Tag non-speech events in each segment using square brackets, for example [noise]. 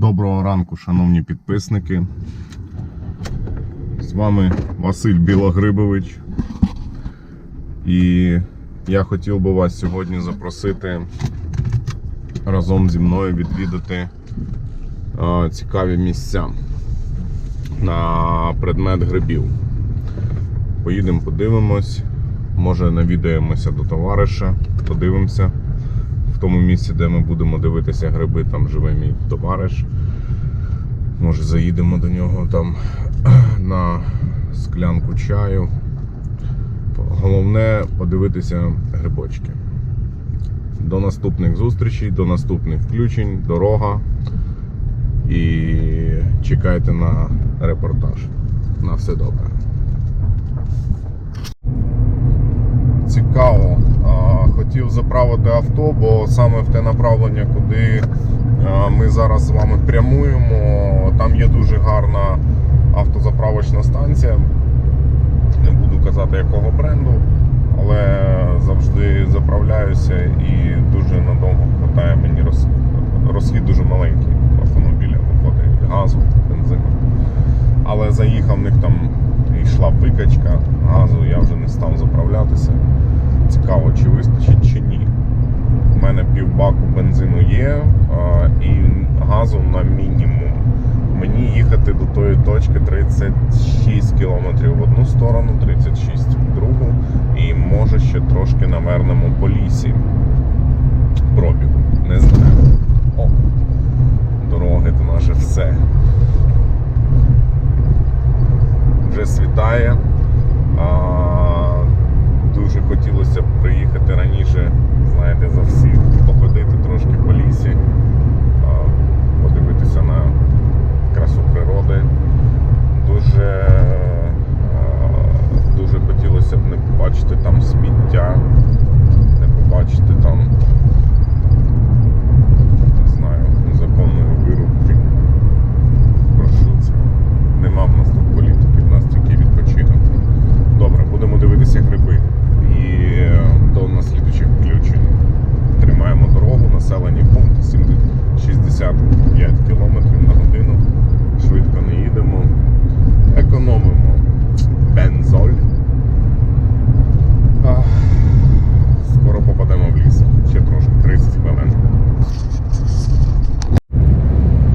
Доброго ранку, шановні підписники. З вами Василь Білогрибович. І я хотів би вас сьогодні запросити разом зі мною відвідати цікаві місця на предмет грибів. Поїдемо, подивимось, може навідаємося до товариша, подивимося. Тому місці, де ми будемо дивитися гриби, там живе мій товариш. Може заїдемо до нього там [clears throat] на склянку чаю. Головне подивитися грибочки. До наступних зустрічей, до наступних включень, дорога. І чекайте на репортаж. На все добре. Цікаво. Хотів заправити авто, бо саме в те направлення, куди ми зараз з вами прямуємо, там є дуже гарна автозаправочна станція. Не буду казати якого бренду, але завжди заправляюся і дуже надовго хватає мені роз... розхід дуже маленький автомобіля виходить газу, бензину. Але заїхав, в них там йшла викачка газу, я вже не став заправлятися. Цікаво, чи вистачить, чи ні. У мене півбаку бензину є і газу на мінімум. Мені їхати до тої точки 36 км в одну сторону, 36 в другу, і може ще трошки навернемо по лісі. Пробігу. Не знаю. О, дороги то наше все. Вже світає. А, дуже хотілося б приїхати раніше, знаєте, за всіх, походити трошки по лісі, а, подивитися на красу природи. Дуже, а, дуже хотілося б не побачити там сміття, не побачити там, не знаю, незаконної вирубки. Прошу це. Нема в нас тут політики, в нас тільки відпочинок. Добре, будемо дивитися гриби. І е, до наслідуючих включень. Тримаємо дорогу, населені пункти 70 65 км на годину. Швидко не їдемо. Економимо бензоль. Ах, Скоро попадемо в ліс. Ще трошки, 30 хвилин.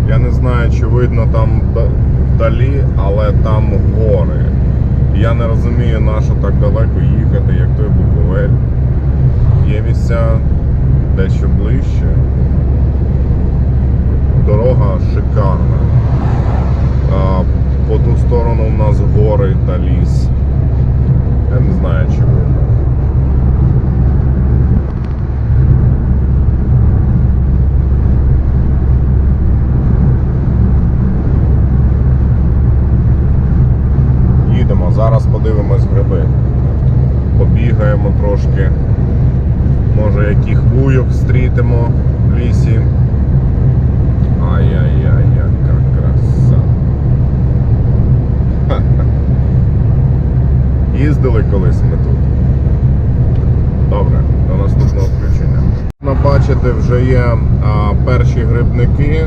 Я не знаю, чи видно там вда- вдалі, але там гори. Я не розумію, на що так далеко їхати, як той Буковель. Є місця дещо ближче. Дорога шикарна. А, по ту сторону у нас гори та ліс. Я не знаю, чи. Їдемо, зараз подивимось гриби. Побігаємо трошки. Може яких вуйок зустрітимо в лісі. Ай-яй-яй, яка краса. Ха-ха. Їздили колись ми тут. Добре, до наступного включення. Ну, Бачите, вже є а, перші грибники.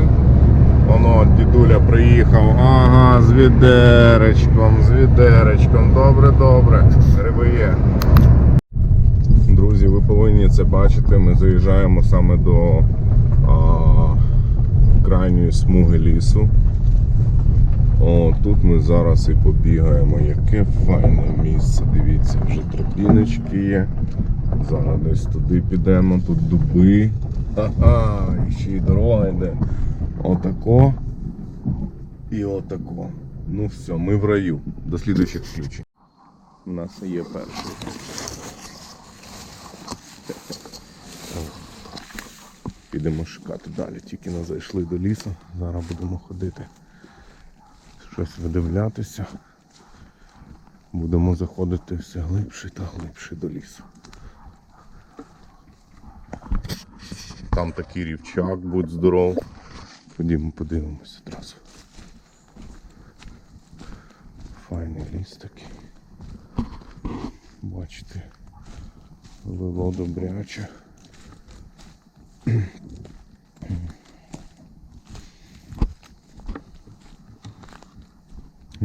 Воно дідуля приїхав. Ага, з відеречком, з відеречком. Добре, добре. Гриби є. Друзі, ви повинні це бачити. Ми заїжджаємо саме до а, крайньої смуги лісу. О, тут ми зараз і побігаємо. Яке файне місце. Дивіться, вже тропіночки є. Зараз десь туди підемо, тут дуби. Ага, і ще й дорога йде. Отако і отако. Ну все, ми в раю. До слідуючих включень. У нас є перший. Підемо шукати далі. Тільки не зайшли до лісу. Зараз будемо ходити. Щось видивлятися. Будемо заходити все глибше та глибше до лісу. Там такий рівчак, будь здоров. Ходімо подивимося одразу. Файний ліс такий. Бачите, лило добряче.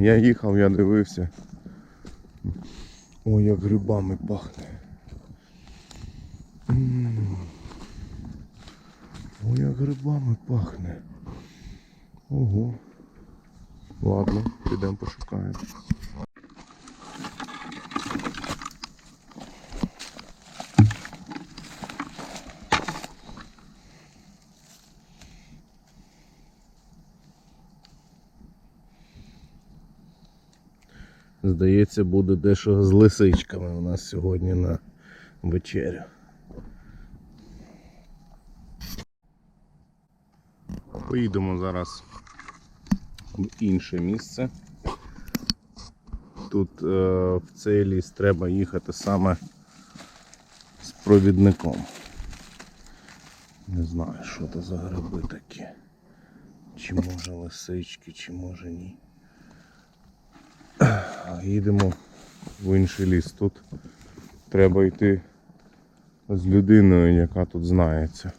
Я їхав, я дивився. Ой, як грибами пахне. Ой, як грибами пахне. Ого. Ладно, підемо пошукаємо. Здається, буде дещо з лисичками у нас сьогодні на вечерю. Поїдемо зараз в інше місце. Тут е, в цей ліс треба їхати саме з провідником. Не знаю, що це за гриби такі. Чи може лисички, чи може ні. Їдемо в інший ліс. Тут треба йти з людиною, яка тут знається.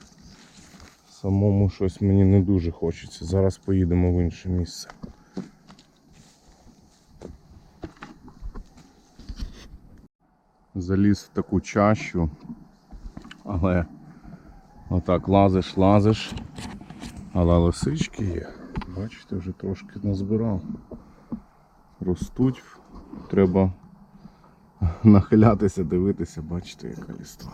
Самому щось мені не дуже хочеться. Зараз поїдемо в інше місце. Заліз в таку чащу, але отак лазиш, лазиш, але лисички є. Бачите, вже трошки назбирав. Ростуть, треба нахилятися, дивитися, бачите, яка ліства.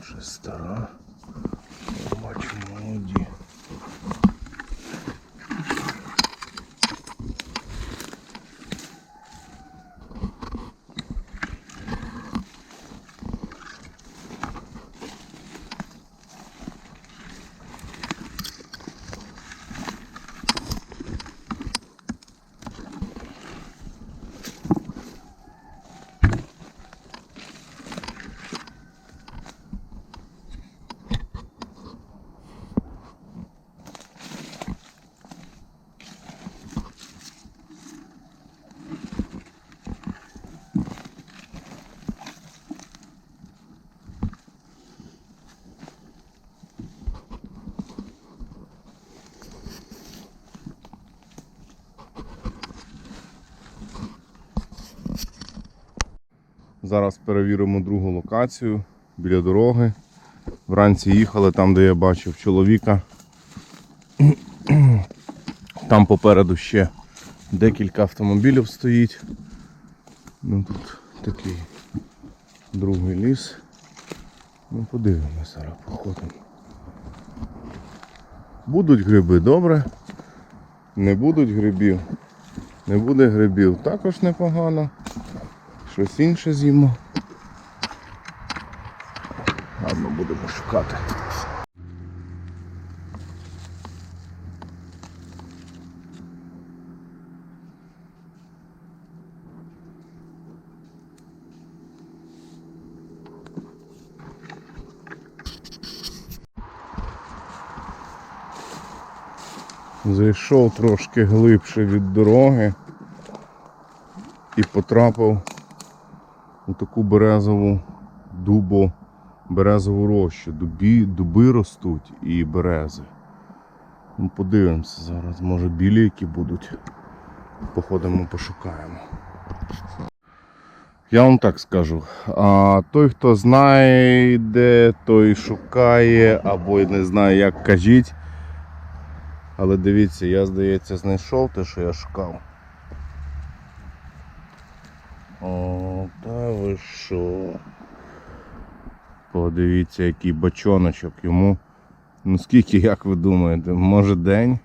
Вже стара. Зараз перевіримо другу локацію біля дороги. Вранці їхали там, де я бачив чоловіка. Там попереду ще декілька автомобілів стоїть. Ну тут такий другий ліс. Ну подивимося зараз, походимо. Будуть гриби, добре. Не будуть грибів. Не буде грибів, також непогано. Щось інше з'їмо. Ладно, будемо шукати. Зайшов трошки глибше від дороги і потрапив таку березову дубо, березову рощу. Дубі, дуби ростуть і берези. Ну, подивимося зараз, може білі які будуть. Походимо, пошукаємо. Я вам так скажу. А, той, хто знайде, той шукає, або не знаю, як кажіть. Але дивіться, я, здається, знайшов те, що я шукав. О, та ви що? Подивіться, який бочоночок йому. Ну скільки, як ви думаєте, може день?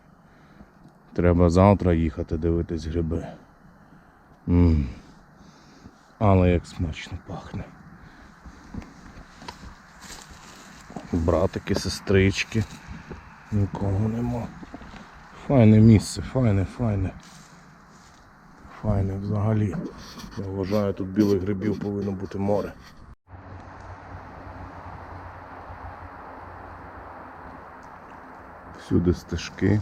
Треба завтра їхати дивитись гриби. м Але як смачно пахне. Братики, сестрички. Нікого нема. Файне місце, файне, файне. Файне взагалі. Я вважаю, тут білих грибів повинно бути море. Всюди стежки.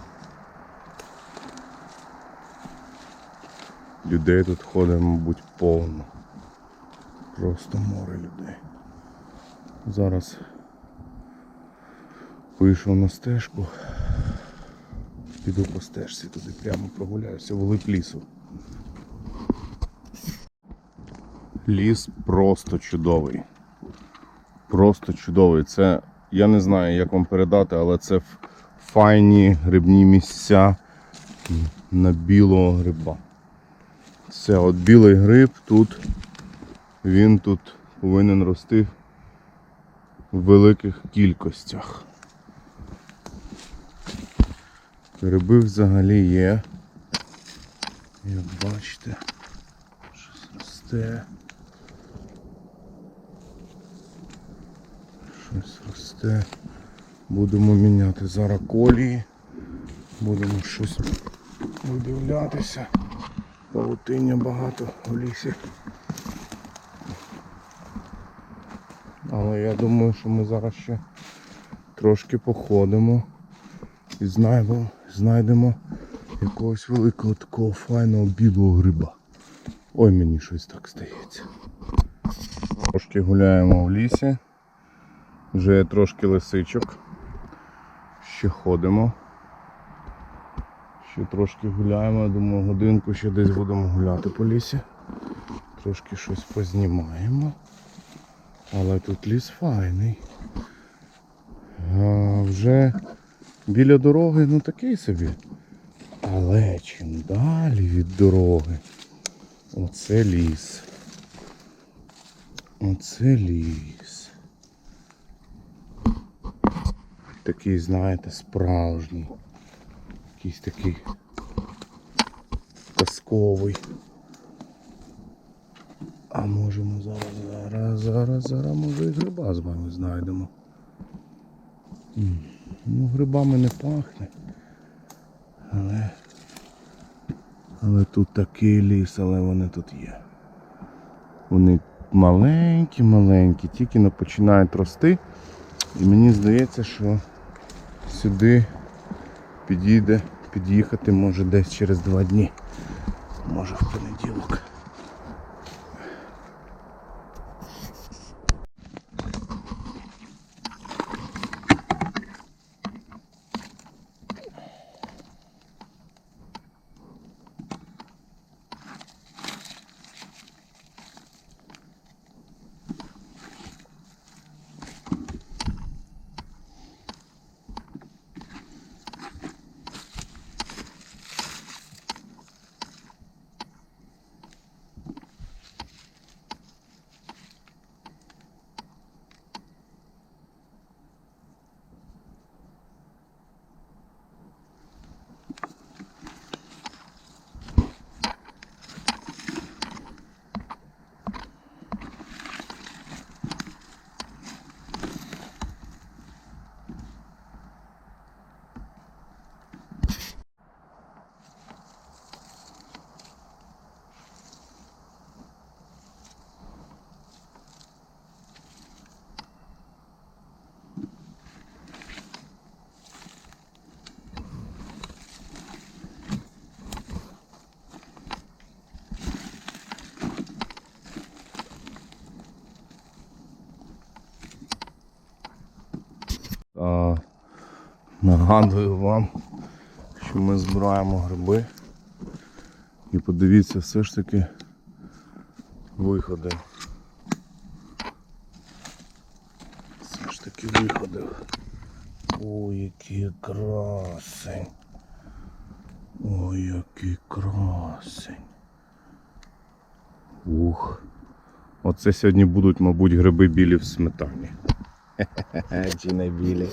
Людей тут ходить, мабуть, повно. Просто море людей. Зараз вийшов на стежку. Піду по стежці туди прямо прогуляюся, вглиб лісу. Ліс просто чудовий. Просто чудовий. Це я не знаю, як вам передати, але це файні грибні місця на білого гриба. Це от білий гриб тут, він тут повинен рости в великих кількостях. Гриби взагалі є. Як бачите, щось росте. Щось. Будемо міняти зараз колії. Будемо щось видивлятися. Павутиння багато в лісі. Але я думаю, що ми зараз ще трошки походимо і знайдемо, знайдемо якогось великого такого файного білого гриба. Ой, мені щось так стається. Трошки гуляємо в лісі. Вже трошки лисичок. Ще ходимо. Ще трошки гуляємо, я думаю, годинку ще десь будемо гуляти по лісі. Трошки щось познімаємо. Але тут ліс файний. А, вже біля дороги, ну такий собі. Але чим далі від дороги, оце ліс. Оце ліс. Такий, знаєте, справжній. Якийсь такий казковий. А можемо зараз, зараз, зараз, зараз, може і гриба з вами знайдемо. Ну, грибами не пахне. Але. Але тут такий ліс, але вони тут є. Вони маленькі-маленькі, тільки починають рости. І мені здається, що сюди підійде, під'їхати може десь через два дні. Може в понеділок. Нагадую вам, що ми збираємо гриби. І подивіться, все ж таки виходи. Все ж таки виходи. Ой, який красень. Ой, який красень. Ух. Оце сьогодні будуть, мабуть, гриби білі в сметані. [laughs] Чи не білі.